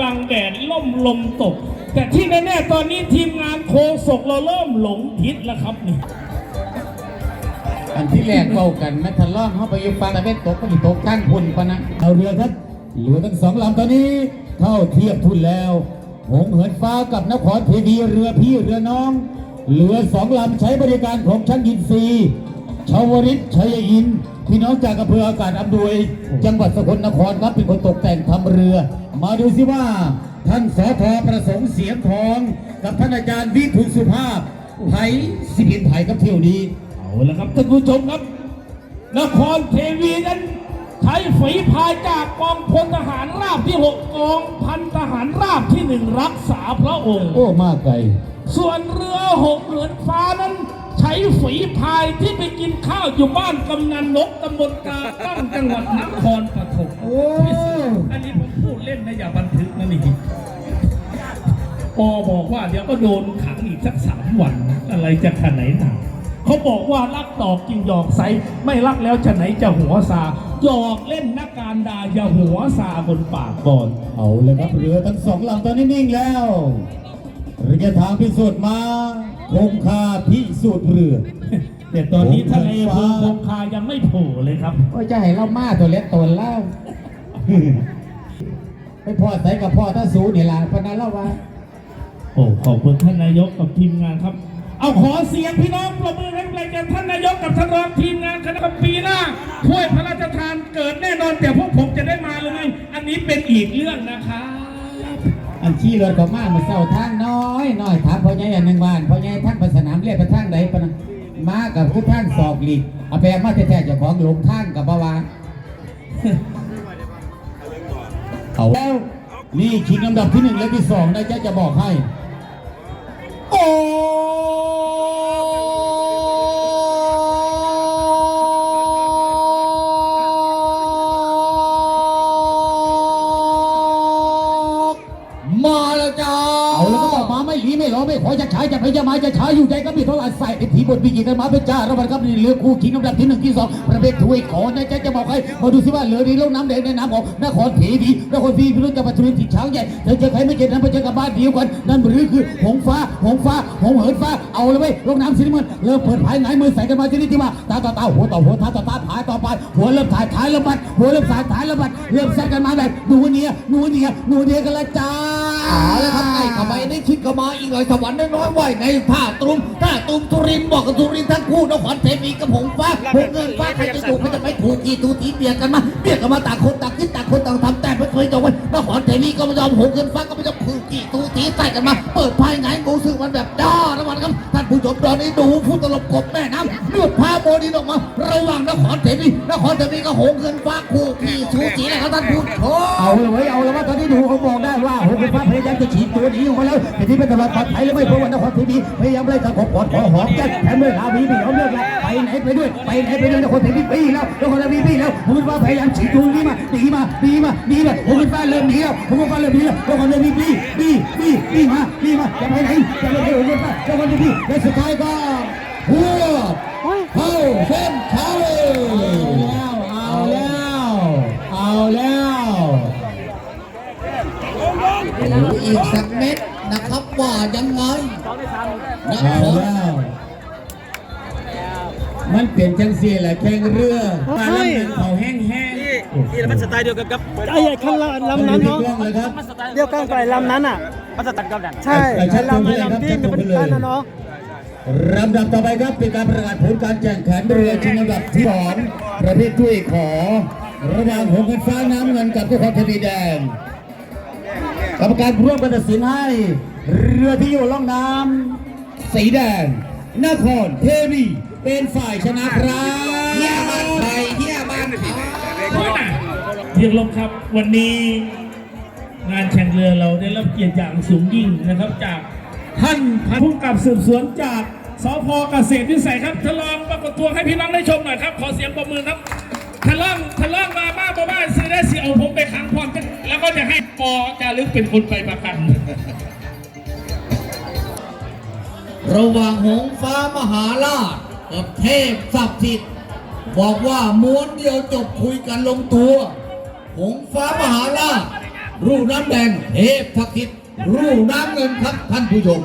กลางแดดล่มลมตก แต่ที่แน่ๆตอนนี้ทีมงานโคศกเราเริ่มหลงทิศแล้วครับนี่อันที่แรกเว้ากันแม่ทันล่องเข้าไปอยู่ฟังแต่เป็นตกก็มีตกข้างพุ่นปะนะเอาเรือครับเรือทั้งสองลำตอนนี้เท่าเทียบทุนแล้ว หงเหินฟ้ากับนครเทวีเรือพี่เรือน้อง เรือสองลำใช้บริการของช่างยินซีย์ชาวริตชัยอินทร์พี่น้องจากอำเภออากาศอำนวย จังหวัดสกลนครครับเป็นคนตกแต่งทำเรือ มาดูสิว่า ท่านสอทอประสงค์เสียงทอง กับท่านอาจารย์วิทุสุภาพไผ่สิบินไผ่กับเที่ยวนี้เอาละครับท่านผู้ชมครับ นครเทวีนั้นใช้ฝีพายจากกองพลทหารราบที่6กองพันทหารราบที่หนึ่งรักษาพระองค์ โอ้มากไกลส่วนเรือหงเหินฟ้านั้นใช้ฝีพายที่ไปกินข้าวอยู่บ้านกำนันนกตำบลกาตั้งจังหวัดนครปฐม บันทึกนะนี่ปอบอกว่าเดี๋ยวก็โดนขังอีกสักสามวัน อะไรจะขนาดไหนเขาบอกว่ารักตอกจริงหยอกใสไม่รักแล้วจะไหนจะหัวซาหยอกเล่นนักการดาอย่าหัวซาบนปากก่อน เอาเลยครับเรือทั้งสองลำตอนนี้นิ่งแล้วระยะทางพิสูจน์มาคงคาพิสูจน์เรือแต่ตอนนี้ทะเลภูมิคงคายังไม่โผล่เลยครับโอ้ยจะให้เรามาตัวเล็กตัวเล่า ไม่พอใส่กับพ่อถ้าสูนี่ล่ะพนันเล่าว่าโอ้ขอบคุณท่านนายกกับทีมงานครับ เอาขอเสียงพี่น้องประมือให้กำลังใจท่านนายกกับท่านรองทีมงานคณะกรรมปีหน้าถ้วยพระราชทานเกิดแน่นอนแต่พวกผมจะได้มาหรือไม่อันนี้เป็นอีกเรื่องนะครับอันขี้เรือก็มาเมื่อเช้าทางน้อยน้อยถามพ่อใหญ่อันหนึ่งบ้านพ่อใหญ่ท่านไปสนามเรียกไปทางไหนปะนะมากับผู้ท่านสอบหลีกเอาแปลมาแท้ๆเจ้าของหลงทางกับบ่าวา เอาแล้วนี่ชิงลำดับที่หนึ่งและที่สองนะจ๊ะจะบอกให้ ไม่หลีไม่รอไม่ขอจะใช้จะพยายามจะใช้อยู่ใจก็มีเท่าไหร่ใส่ไอ้ผีบทวิกิกันมาเป็นจ้าระบัดครับนี่เรือคู่ชิงลำดับที่หนึ่งที่สองประเภทถ้วยขอนะจ๊ะจะบอกให้มาดูสิว่าเรือนี้ลงน้ำแดงในน้ำของนครเทวีนครพีพิรุณจังหวัดสุนทร์ที่ช้างใหญ่เธอจอใครไม่เจอนั้นไปเจอกับบ้านเดียวกันนั่นหรือคือหงฟ้าหงฟ้าหงเหินฟ้าเอาเลยเว้ยลงน้ำสีน้ำเงินเริ่มเปิดภายไหนมือใส่กันมาที่นี่ที่มาตาต่อตาหัวต่อหัวท้าต่อตาผายต่อไปหัวเริ่มถ่ายถ่ายระบัดหัวเริ่มสายถ่ายระบัดเริ่มแซงกันมาแบบหนูเนียหนูเนียหนูเนียกันละจ้าเอาละครับไอ้ขบายได้ชิดข้ามาอีกหน่อยสวรรค์น้อยๆไว้ในผ้าตุมถ้าตุมทุรินบอกกับทุรินทั้งคู่นครเทวีกระผงฟ้าผมเงินฟ้าใครจะถูกใครจะไม่ถูกกี่ตูตีเบียดกันมาเบียดกันมาต่างคนต่างคิดต่างคนต่างทำแต่ไม่เคยยอมไว้นครเทวีก็ไม่ยอมหงเงินฟ้าก็ไม่ยอมถูกกี่ตูตีใส่กันมา เปิดภายไหนงูซึ่งมันแบบ ผู้ชมตอนนี้ดูผู้ตลบกบแม่น้ำเลือดพาโมดินออกมา ระหว่างนครเทวีนครเทวีก็หงเงินฟ้าคู่กี่สูสีแล้วครับท่านผู้ชมเอาเลยเว้ยเอาเลยว่าตอนนี้ดูเขาบอกได้ว่าหงฟ้าพยายามจะฉีดตัวหนีออกมาแล้วแต่ที่เป็นตลอดปลอดภัยหรือไม่เพราะว่านครทีวีพยายามไล่ทางขอกอดขอหอมแก้แถมด้วยลาวีพี่ยอมเลิกแล้วไปไหนไปด้วยไปไหนไปด้วยนครทีวีปีแล้วนครทีวีปีแล้วหงฟ้าพยายามฉีดตัวหนีมาหนีมาหนีมาหนีมาหงฟ้าเริ่มหนีแล้วหงฟ้าเริ่มหนีแล้วนครทีวีปีปีปีปีมาปีมาจะไปไหนจะไปไหนหงฟ้านครทีวีและสุดท้ายก็หัวเข้าเส้นชัยเอาแล้วเอาแล้วดูอีกสักเม็ดนะครับว่ายังไงนะคเอารับแล้วมันเปลี่ยนจังสีแหละแข่งเรือปลาลำหนึ่งเขาแห้งแห้งนี่มันสไตล์เดียวกันกับไอ้ไอ้ข้างล่างลำนั้นเนาะกล้องเลยครับเดียวกันกับไอ้ลำนั้นอะมันสไตล์กับดันใช่ไอ้ชัไอ้ดตรงลำไปไอ้เลยครับลำที่ชัดตรงมันไปเป็นเลยกันนะเนาะ ลำดับต่อไปครับเป็นการประกาศผลการแข่งขันเรือชิงลำดับที่สองประเภทถ้วยขอ ระหว่างหงส์กันฟ้าน้ำเงินกับนครเทวีแดงกรรมการร่วมกันตัดสินให้ เรือที่อยู่ล่องน้ำสีแดงนครเทวีเป็นฝ่ายชนะครับเฮียบ้านไทยเฮียบ้านไทยเพียงลงครับวันนี้งานแข่งเรือเราได้รับเกียรติอย่างสูงยิ่งนะครับจากท่านผู้กำกับสืบสวนจาก สพเกษตรวิสัยครับทดลองปรากฏตัวให้พี่น้องได้ชมหน่อยครับ ขอเสียงปรบมือครับทะล่องทะล่องมาบ้าบ้าบ้าซื้อได้สิเอาผมไปขังพร้อมกันแล้วก็จะให้ปอจารึกเป็นคนไปประกันระหว่างหงฟ้ามหาราชกับเทพศักดิ์สิทธิ์บอกว่าม้วนเดียวจบคุยกันลงตัว หงฟ้ามหาราชรูน้ำแดงเทพทักษิณรูน้ำเงินครับท่านผู้ชม